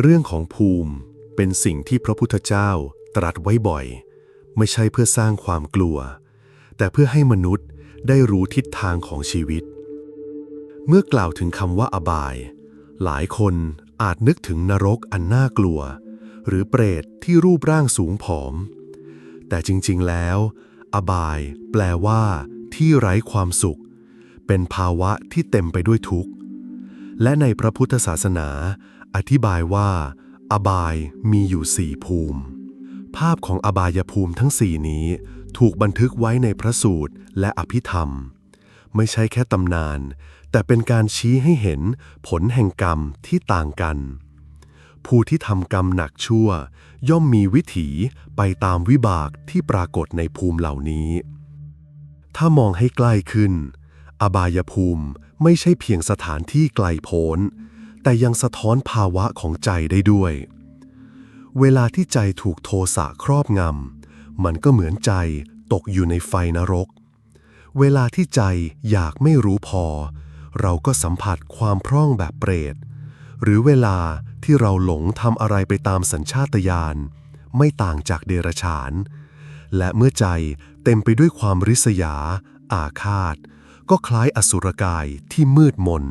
เรื่องของภูมิเป็นสิ่งที่พระพุทธเจ้าตรัสไว้บ่อย ไม่ใช่เพื่อสร้างความกลัว แต่เพื่อให้มนุษย์ได้รู้ทิศทางของชีวิต เมื่อกล่าวถึงคำว่าอบาย หลายคนอาจนึกถึงนรกอันน่ากลัว หรือเปรตที่รูปร่างสูงผอม แต่จริงๆแล้ว อบาย แปลว่า ที่ไร้ความสุข เป็นภาวะที่เต็มไปด้วยทุกข์ และในพระพุทธศาสนา อธิบายว่า อบายมีอยู่สี่ภูมิ ภาพของอบายภูมิทั้งสี่นี้ ถูกบันทึกไว้ในพระสูตรและอภิธรรม ไม่ใช่แค่ตำนาน แต่เป็นการชี้ให้เห็นผลแห่งกรรมที่ต่างกัน ผู้ที่ทำกรรมหนักชั่ว ย่อมมีวิถีไปตามวิบากที่ปรากฏในภูมิเหล่านี้ ถ้ามองให้ใกล้ขึ้น อบายภูมิไม่ใช่เพียงสถานที่ไกลโพ้น แต่ยังสะท้อนภาวะของใจได้ด้วย เวลาที่ใจถูกโทสะครอบงำ มันก็เหมือนใจตกอยู่ในไฟนรก เวลาที่ใจอยากไม่รู้พอ เราก็สัมผัสความพร่องแบบเปรต หรือเวลาที่เราหลงทำอะไรไปตามสัญชาตญาณไม่ต่างจากเดรัจฉาน และเมื่อใจเต็มไปด้วยความริษยา อาฆาต ก็คล้ายอสุรกายที่มืดมน